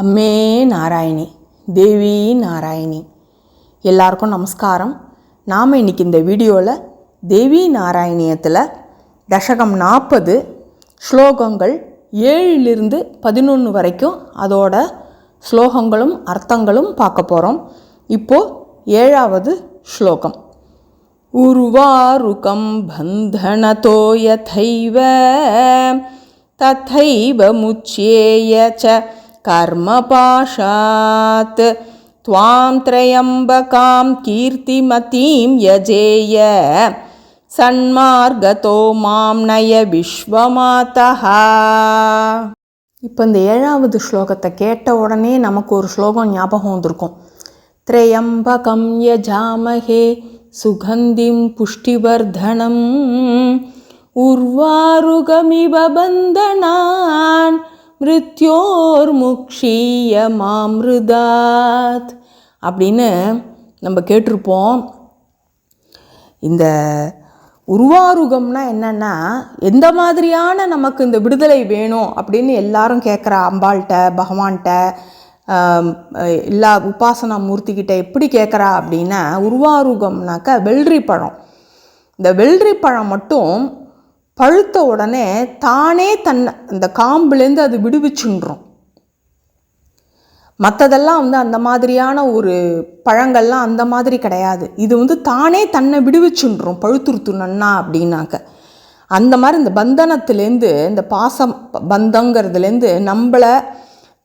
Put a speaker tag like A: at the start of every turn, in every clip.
A: அம்மே நாராயணி தேவி நாராயணி. எல்லாருக்கும் நமஸ்காரம். நாம் இன்றைக்கி இந்த வீடியோவில் தேவி நாராயணியத்தில் தசகம் நாற்பது ஸ்லோகங்கள் ஏழிலிருந்து பதினொன்று வரைக்கும் அதோட ஸ்லோகங்களும் அர்த்தங்களும் பார்க்க போகிறோம் இப்போது ஏழாவது ஸ்லோகம். உருவாருகம் பந்தனதோ யதைவ ததைவ முச்சேய ச कर्मपाशात् त्वां त्र्यम्बकां कीर्तिमतीं यजेय சன்மார்கதோ மாம் நய விஸ்வமாதா இப்போ இந்த ஏழாவது ஸ்லோகத்தை கேட்ட உடனே நமக்கு ஒரு ஸ்லோகம் ஞாபகம் வந்திருக்கும் திரையம்பகம் யஜாமஹே சுகந்திம் புஷ்டிவர்தனம் உர்வாருகமிவ பந்தனான் மாமிருதாத். அப்படின்னு நம்ம கேட்டிருப்போம். இந்த உருவாருகம்னா என்னென்னா எந்த மாதிரியான நமக்கு இந்த விடுதலை வேணும் அப்படின்னு எல்லாரும் கேட்குற அம்பாள்கிட்ட பகவான்கிட்ட எல்லா உபாசனா மூர்த்திக்கிட்ட எப்படி கேட்குறா அப்படின்னா உருவாருகம்னாக்கா வெள்ளரி பழம் இந்த வெள்ளரி பழம் மட்டும் பழுத்த உடனே தானே தன்னை அந்த காம்புலேருந்து அது விடுவிச்சுன்றோம். மற்றதெல்லாம் வந்து அந்த மாதிரியான ஒரு பழங்கள்லாம் அந்த மாதிரி கிடையாது. இது வந்து தானே தன்னை விடுவிச்சுன்றோம் பழுத்துருத்து நன்னா அப்படின்னாக்க. அந்த மாதிரி இந்த பந்தனத்துலேருந்து இந்த பாசம் பந்தங்கிறதுலேருந்து நம்மளை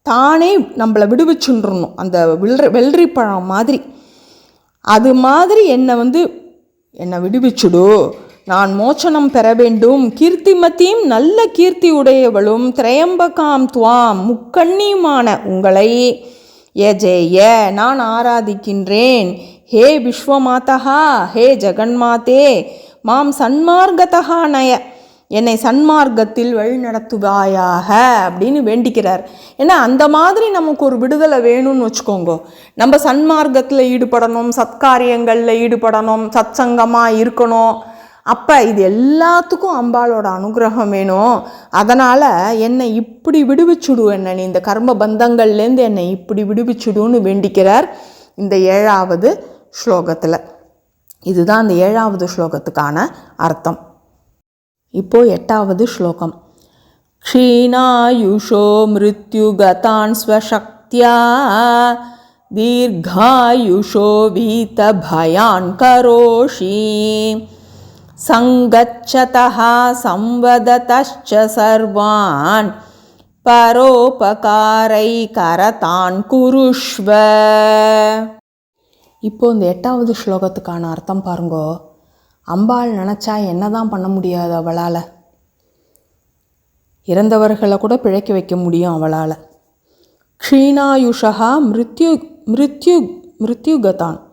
A: தானே நம்மளை விடுவிச்சுன்றணும் அந்த வெள்ளரி வெள்ளரி பழம் மாதிரி. அது மாதிரி என்னை வந்து என்னை விடுவிச்சுடு. நான் மோச்சனம் பெற வேண்டும். கீர்த்திமத்தியும் நல்ல கீர்த்தி உடையவளும் திரையம்பகாம் துவாம் முக்கண்ணியுமான உங்களை. ஏஜேய நான் ஆராதிக்கின்றேன். ஹே விஸ்வமாதா ஹே ஜெகன்மாதே மாம் சன்மார்கதா நய என்னை சன்மார்க்கத்தில் வழிநடத்துவாயாக அப்படின்னு வேண்டிக்கிறார். ஏன்னா அந்த மாதிரி நமக்கு ஒரு விடுதலை வேணும்னு வச்சுக்கோங்க. நம்ம சன்மார்க்கத்தில் ஈடுபடணும் சத்காரியங்களில் ஈடுபடணும் சத்சங்கமாக இருக்கணும். அப்போ இது எல்லாத்துக்கும் அம்பாளோட அனுகிரகம் வேணும். அதனால் என்னை இப்படி விடுவிச்சுடு என்னை நீ. இந்த கர்ம பந்தங்கள்லேருந்து என்னை இப்படி விடுவிச்சுடுன்னு வேண்டிக்கிறார் இந்த ஏழாவது ஸ்லோகத்தில். இதுதான் அந்த ஏழாவது ஸ்லோகத்துக்கான அர்த்தம். இப்போது எட்டாவது ஸ்லோகம். க்ஷீணாயுஷோ மிருத்யுகதான் ஸ்வசக்தியா தீர்காயுஷோ வீதபயான் கரோஷி. சங்கச்சதः संवदतश्च सर्वान् பரோபகாரைகரதான் குருஷ்வ இப்போ இந்த எட்டாவது ஸ்லோகத்துக்கான அர்த்தம் பாருங்கோ அம்பாள் நினச்சா என்னதான் பண்ண முடியாது அவளால் இறந்தவர்களை கூட பிழைக்க வைக்க முடியும் அவளால் க்ஷீணாயுஷா மிருத்யு மிருத்யு மிருத்யுகதான்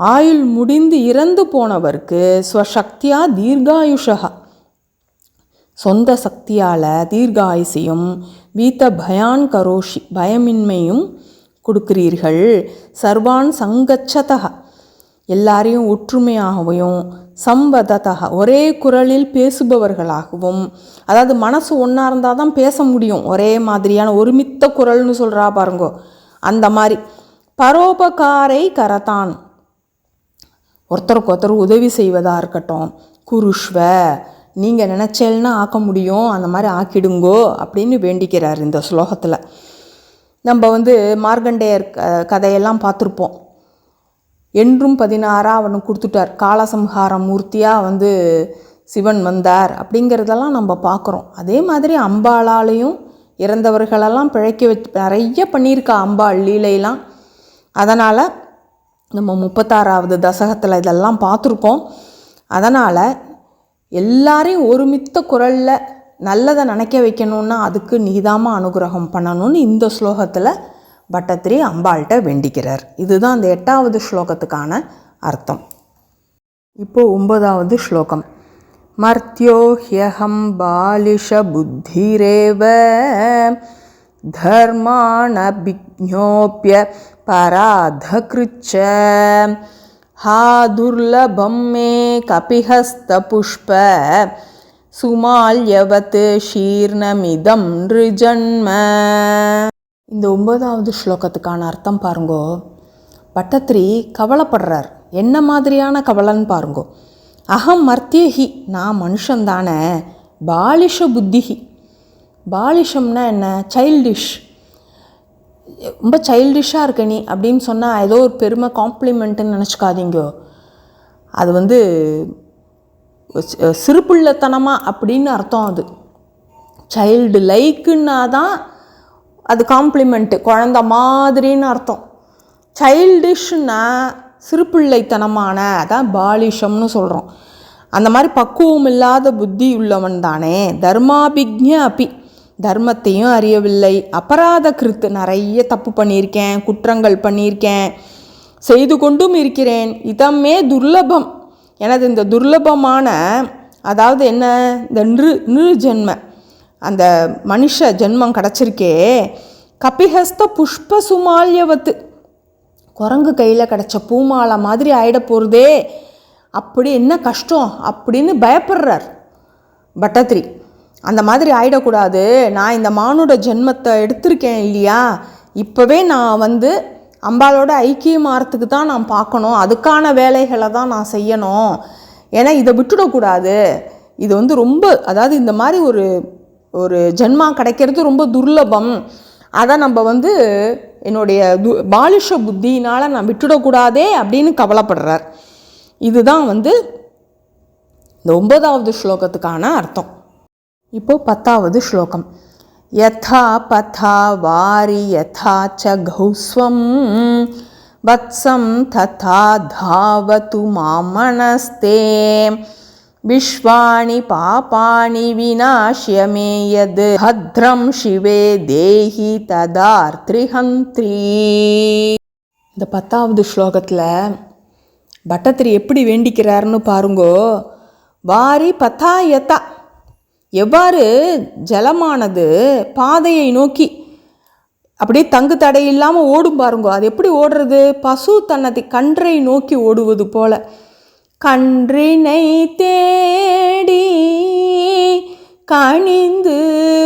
A: ஆயுள் முடிந்து இறந்து போனவருக்கு ஸ்வசக்தியா தீர்காயுஷகா சொந்த சக்தியால் தீர்காயுசையும் வீத்த பயான் கரோஷி பயமின்மையும் கொடுக்கிறீர்கள். சர்வான் சங்கச்சதக எல்லாரையும் ஒற்றுமையாகவும் சம்பதத்தக ஒரே குரலில் பேசுபவர்களாகவும் அதாவது மனசு ஒன்றா இருந்தால் தான் பேச முடியும். ஒரே மாதிரியான ஒருமித்த குரல்னு சொல்கிறா பாருங்கோ. அந்த மாதிரி. பரோபகாரை கரதான். ஒருத்தருக்கு ஒருத்தர் உதவி செய்வதாக இருக்கட்டும். குருஷ்வ நீங்கள் நினச்சேல்னா ஆக்க முடியும் அந்த மாதிரி ஆக்கிடுங்கோ அப்படின்னு வேண்டிக்கிறார் இந்த ஸ்லோகத்தில். நம்ம வந்து மார்கண்டேயர் க- கதையெல்லாம் பார்த்துருப்போம். என்றும் பதினாறாக அவனுக்கு கொடுத்துட்டார். காலசம்ஹார மூர்த்தியாக வந்து சிவன் வந்தார் அப்படிங்கிறதெல்லாம் நம்ம பார்க்குறோம். அதே மாதிரி அம்பாளாலையும் இறந்தவர்களெல்லாம் பிழைக்க வச்சு நிறைய பண்ணியிருக்கா அம்பாள் லீலையெல்லாம். அதனால் நம்ம முப்பத்தாறாவது தசகத்தில் இதெல்லாம் பார்த்துருக்கோம் அதனால் எல்லாரையும் ஒருமித்த குரலில் நல்லதை நினைக்க வைக்கணுன்னா அதுக்கு நீதாம அனுகிரகம் பண்ணணும்னு இந்த ஸ்லோகத்தில் பட்டத்திரி அம்பாள்கிட்ட வேண்டிக்கிறார். இதுதான் அந்த எட்டாவது ஸ்லோகத்துக்கான அர்த்தம். இப்போது ஒன்பதாவது ஸ்லோகம். மர்த்தியோ ஹியகம் பாலிஷ புத்திரேவ தர்மானபிக்ஞோப்பிய पराधकृच्च हा दुर्लभं मे कपिहस्तपुष्प सुमाल्यवत् शीर्णमिदं नृजन्म இந்த ஒன்பதாவது ஸ்லோகத்துக்கான அர்த்தம் பாருங்கோ பட்டத்திரி கவலைப்படுறார் என்ன மாதிரியான கவலைன்னு பாருங்கோ அகம் மர்த்தியஹி நான் மனுஷன்தானே பாலிஷ புத்திஹி பாலிஷம்னா என்ன சைல்டிஷ் ரொம்ப சைல்டிஷாக இருக்க நீ அப்படின்னு சொன்னால் ஏதோ ஒரு பெருமை காம்ப்ளிமெண்ட்டுன்னு நினச்சிக்காதீங்கோ. அது வந்து சி- சிறுபிள்ளைத்தனமாக அப்படின்னு அர்த்தம் அது. சைல்டு லைக்குன்னா தான் அது காம்ப்ளிமெண்ட்டு குழந்த மாதிரின்னு அர்த்தம். சைல்டிஷ்னா சிறுபிள்ளைத்தனமான அதான் பாலிஷம்னு சொல்கிறோம் அந்த மாதிரி பக்குவம் இல்லாத புத்தி உள்ளவன் தானே தர்மாபிக்ஞ அப்பி தர்மத்தையும் அறியவில்லை. அபராத கிருத்து. நிறைய தப்பு பண்ணியிருக்கேன். குற்றங்கள் பண்ணியிருக்கேன். செய்து கொண்டும் இருக்கிறேன். இதமே துர்லபம். எனது இந்த துர்லபமான அதாவது என்ன? இந்த நிரு நிருஜென்ம. அந்த மனுஷ ஜென்மம் கிடச்சிருக்கே. கபிஹஸ்த புஷ்ப சுமால்யவத்து. குரங்கு கையில் கிடச்ச பூமாலை மாதிரி ஆயிட போகிறதே அப்படி என்ன கஷ்டம்? அப்படின்னு பயப்படுறார். பட்டத்திரி அந்த மாதிரி ஆயிடக்கூடாது. நான் இந்த மானுட ஜென்மத்தை எடுத்திருக்கேன் இல்லையா? இப்போவே நான் வந்து அம்பாலோட ஐக்கியமாகறதுக்கு தான் நான் பார்க்கணும். அதுக்கான வேலைகளை தான் நான் செய்யணும். ஏன்னா இதை விட்டுடக்கூடாது. இது வந்து ரொம்ப அதாவது இந்த மாதிரி ஒரு ஒரு ஜென்மா கிடைக்கிறது ரொம்ப துர்லபம். அதை நம்ம வந்து என்னுடைய து பாலிஷ புத்தியினால் நான் விட்டுடக்கூடாதே அப்படின்னு கவலைப்படுறார். இதுதான் வந்து இந்த ஒன்பதாவது ஸ்லோகத்துக்கான அர்த்தம். இப்போ பத்தாவது ஸ்லோகம். யதா பதா வாரி யதா ச கௌஸ்வம் வத்சம் ததா தாவத்து மாமனஸ்தே விஸ்வாணி பாபாணி விநாஷ்ய மே யத் பத்ரம் சிவே தேஹி ததார்த்ரிஹந்த்ரி இந்த பத்தாவது ஸ்லோகத்தில் பட்டத்திரி எப்படி வேண்டிக்கிறாருன்னு பாருங்கோ வாரி பதா யதா எவ்வாறு ஜலமானது பாதையை நோக்கி அப்படியே தங்கு தடை இல்லாமல் ஓடும் பாருங்கோ. அது எப்படி ஓடுறது? பசு தன்னதை கன்றை நோக்கி ஓடுவது போல. கன்றினை தேடி கணிந்து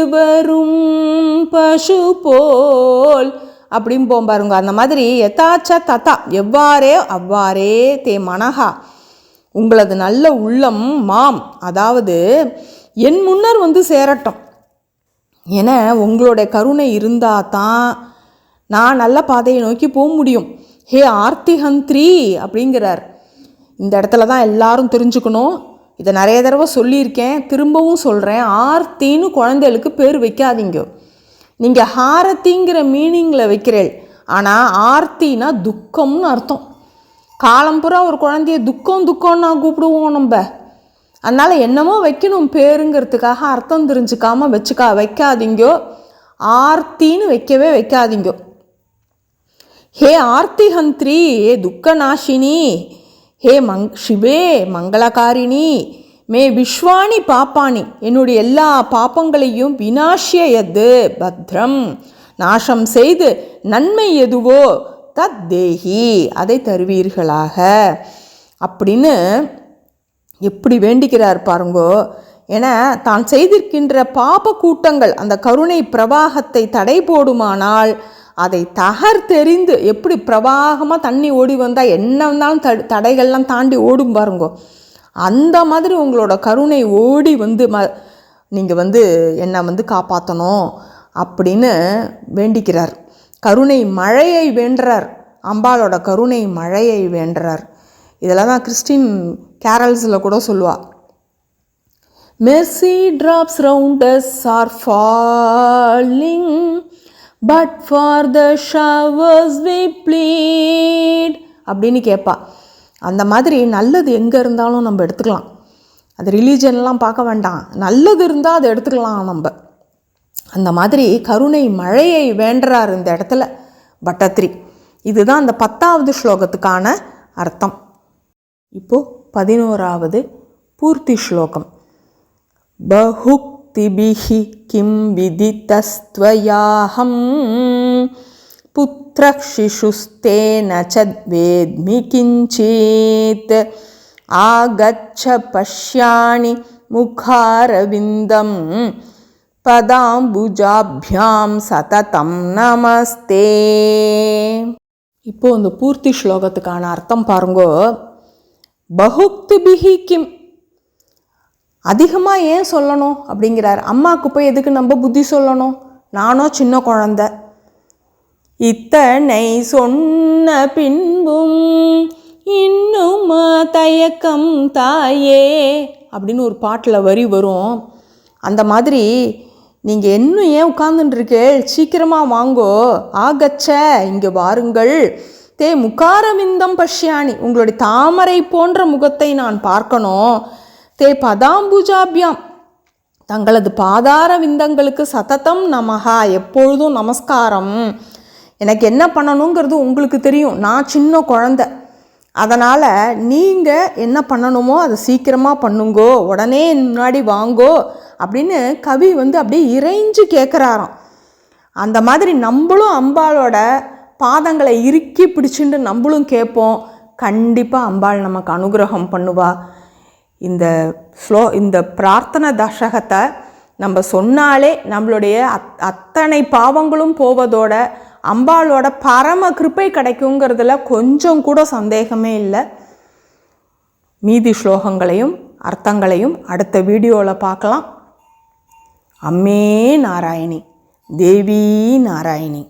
A: வரும் பசு போல். அப்படின்னு போம் பாருங்க. அந்த மாதிரி எதாச்ச தத்தா எவ்வாறே அவ்வாறே தே மனஹா. உங்களது நல்ல உள்ளம் மாம். அதாவது என் முன்னர் வந்து சேரட்டும். என உங்களுடைய கருணை இருந்தால் தான் நான் நல்ல பாதையை நோக்கி போக முடியும். ஹே ஆர்த்திஹந்த்ரி அப்படிங்கிறார். இந்த இடத்துல தான் எல்லாரும் தெரிஞ்சுக்கணும். இதை நிறைய தடவை சொல்லியிருக்கேன். திரும்பவும் சொல்கிறேன் ஆர்த்தின்னு குழந்தைகளுக்கு பேர் வைக்காதீங்க. நீங்கள் ஹாரத்திங்கிற மீனிங்கில் வைக்கிறேள். ஆனால் ஆர்த்தினா துக்கம்னு அர்த்தம். காலம்புறா ஒரு குழந்தைய துக்கம் துக்கம்னா கூப்பிடுவோம் நம்ம. அதனால் என்னமோ வைக்கணும் பேருங்கிறதுக்காக அர்த்தம் தெரிஞ்சுக்காமல் வச்சுக்கா வைக்காதீங்கோ. ஆர்த்தின்னு வைக்கவே வைக்காதீங்கோ. ஹே ஆர்த்தி ஹந்திரி ஹே துக்கநாசினி ஹே மங் சிவே மங்களகாரிணி மே விஸ்வாணி பாப்பாணி. என்னுடைய எல்லா பாப்பங்களையும் வினாஷிய எது பத்ரம். நாசம் செய்து நன்மை எதுவோ தத் தேஹி அதை தருவீர்களாக. அப்படின்னு எப்படி வேண்டிக்கிறார் பாருங்கோ. என தான் செய்திருக்கின்ற பாப கூட்டங்கள் அந்த கருணை பிரவாகத்தை தடை போடுமானால் அதை தகர்த்தெறிந்து எப்படி பிரவாகமாக தண்ணி ஓடி வந்தால் என்ன வந்தாலும் த தடைகள்லாம் தாண்டி ஓடும் பாருங்கோ. அந்த மாதிரி உங்களோட கருணை ஓடி வந்து ம நீங்கள் வந்து என்னை வந்து காப்பாற்றணும் அப்படின்னு வேண்டிக்கிறார். கருணை மழையை வேண்டுறார். அம்பாளோட கருணை மழையை வேண்டுறார். இதெல்லாம் தான் கிறிஸ்டின் கேரல்ஸில் கூட சொல்லுவாள் mercy drops round us are falling but for the showers we plead அப்படின்னு கேட்பா அந்த மாதிரி நல்லது எங்கே இருந்தாலும் நம்ம எடுத்துக்கலாம். அது ரிலீஜன்லாம் பார்க்க வேண்டாம். நல்லது இருந்தால் அதை எடுத்துக்கலாம் நம்ம. அந்த மாதிரி கருணை மழையை வேண்டுறார் இந்த இடத்துல பட்டத்ரி. இதுதான் அந்த பத்தாவது ஸ்லோகத்துக்கான அர்த்தம். இப்போது பதினோராவது பூர்த்தி ஸ்லோகம். பஹுக்திபிஹி கிம் விதித்தஸ்துவயாஹம். புத்திரக்ஷிஷுஸ்தேன சத்வேத்மி கிஞ்சித். ஆகச்ச பஷ்யாணி முகாரவிந்தம். பதாம்புஜாபியாம் சததம் நமஸ்தே. இப்போது இந்த பூர்த்தி ஸ்லோகத்துக்கான அர்த்தம் பாருங்கோ. பகுக்திபிஹி கிம். அதிகமாக ஏன் சொல்லணும்? அப்படிங்கிறார். அம்மாவுக்கு போய் எதுக்கு நம்ம புத்தி சொல்லணும்? நானும் சின்ன குழந்த. இத்தனை சொன்ன பின்பும் இன்னும் தயக்கம் தாயே? அப்படின்னு ஒரு பாட்டில் வரி வரும். அந்த மாதிரி நீங்கள் இன்னும் ஏன் உட்கார்ந்துட்டுருக்கேள் சீக்கிரமாக வாங்கோ. ஆகச்ச இங்கே வாருங்கள். தே முகாரவிந்தம் பஷ்யாணி. உங்களுடைய தாமரை போன்ற முகத்தை நான் பார்க்கணும். தே பதாம்புஜாபியாம். தங்களது பாதார விந்தங்களுக்கு சததம் நமஹா. எப்பொழுதும் நமஸ்காரம். எனக்கு என்ன பண்ணணுங்கிறது உங்களுக்கு தெரியும். நான் சின்ன குழந்த. அதனால் நீங்கள் என்ன பண்ணணுமோ அதை சீக்கிரமாக பண்ணுங்கோ. உடனே முன்னாடி வாங்கோ அப்படின்னு கவி வந்து அப்படியே இறைஞ்சு கேட்குறாராம் அந்த மாதிரி நம்மளும் அம்பாளோட பாதங்களை இறுக்கி பிடிச்சுட்டு நம்மளும் கேட்போம். கண்டிப்பாக அம்பாள் நமக்கு அனுகிரகம் பண்ணுவா. இந்த ஸ்லோ இந்த பிரார்த்தனை தசகத்தை நம்ம சொன்னாலே நம்மளுடைய அத் அத்தனை பாவங்களும் போவதோட அம்பாளோட பரம கிருப்பை கிடைக்குங்கிறதுல கொஞ்சம் கூட சந்தேகமே இல்லை. மீதி ஸ்லோகங்களையும் அர்த்தங்களையும் அடுத்த வீடியோவில் பார்க்கலாம். அம்மே நாராயணி தேவி நாராயணி.